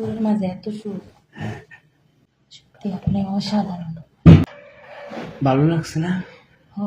সুরের মাঝে এত সুর। সত্যি আপনি অসাধারণ। ভালো লাগছে না? ও।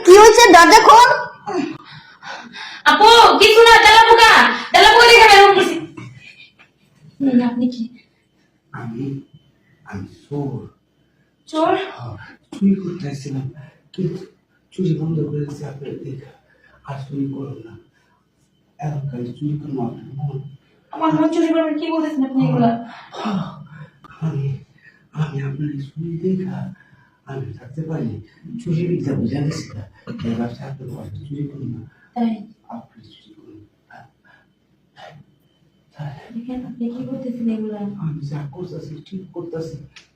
কি হচ্ছে দরজা খোল। আপু কিছু না ডালা পোকা। ডালা পোকা দেখে বের করছি। আপনি কি? আমি আমি চোর। চোর? হ্যাঁ, চুরি করতে আসছিলাম কিন্তু চুরি বন্ধ করে দিচ্ছে আপনার দেখা। আর চুরি করো না। এখন খালি চুরি করব আপনার মন আমার মন চুরি করবেন কি বলতেছেন আপনি এগুলা? হ্যাঁ, আমি আমি আপনার চুরি দেখা। আমি থাকতে পারি চুরি বিদ্যা বুঝা গেছি না। এবার আপনার বাসা চুরি করুন না। আপনি চুরি করুন। হ্যাঁ, আমি যা করতেছি ঠিক করতেছি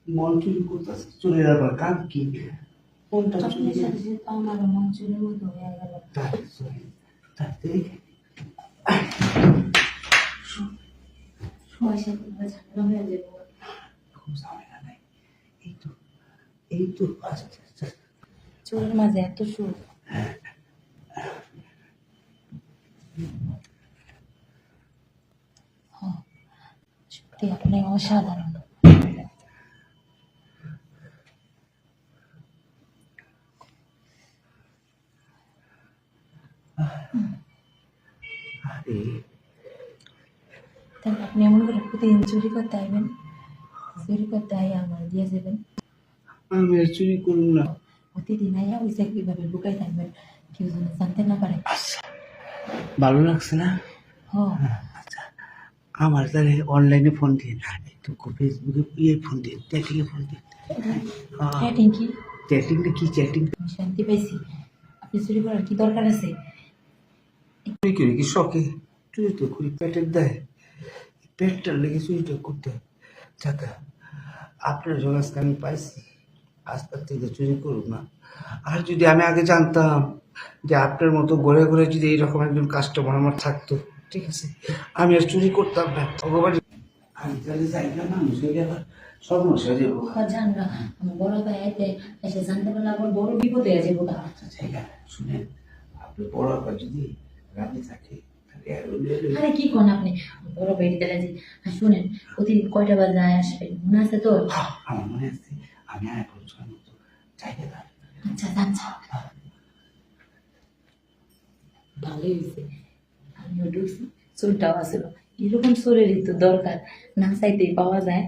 মন চুরি করতেছি চোরের আবার কাজ কি? আপনার সাথে সাথে আমার মন চুরির মতো হয়ে গেল। দেখে সবাই সাথে ঝামেলা হয়ে যাব খুব ঝামেলা নাই এই তো এই তো আচ্ছা আচ্ছা চোরের মাঝে এত সুর। সত্যি আপনি অসাধারণ। তাহলে আপনি এমন করে প্রতিদিন চুরি করতে আইবেন চুরি করতে আইয়া আমার দিয়ে যাবেন। আমি আর চুরি করুন না। প্রতিদিন আইয়া ওই চাকরিভাবে লুকাই থাকবেন। কেউ যেন জানতে না পারে। ভালো লাগছে না? ও আচ্ছা। আমার তাহলে অনলাইনে ফোন দিয়ে একটু ফেসবুকে ইয়ে ফোন দিয়ে চ্যাটিংয়ে ফোন দিয়ে। চ্যাটিং কি? চ্যাটিংটা কি চ্যাটিং শান্তি পাইছি। আপনি চুরি করার কি দরকার আছে? চুরি করি কি শখে? চুরি তো করি পেটের দেয়। পেটটার লেগে চুরিটা করতে হয়। চাকা আপনার যখন আমি পাইছি। আস্তে থেকে চুরি করুক না। আর যদি আমি আগে জানতাম যে আপনার মতো ঘরে ঘরে যদি এইরকম একজন কাস্টমার আমার থাকতো ঠিক আছে? আমি আর চুরি করতাম না। ভগবান আমি তাহলে যাই না মানুষ হয়ে গেল সমস্যা হয়ে যাব আর জান না আমার বড় ভাই এসে জানতে পারলে বড় বিপদে হয়ে যাব আচ্ছা জায়গা শুনেন আপনি বড় যদি রাতে থাকে আর কি কোন আপনি? বড় ভাই শুনেন কয়টা বাজে মনে আছে তো হ্যাঁ, আমার মনে আছে। আমি আয় পৌঁছানোর মতো জায়গা দাঁড় আচ্ছা আচ্ছা ভালোই হয়েছে। আমিও ঢুকছি চোরটাও আসলো এরকম চোরেরই তো দরকার। না চাইতেই পাওয়া যায়।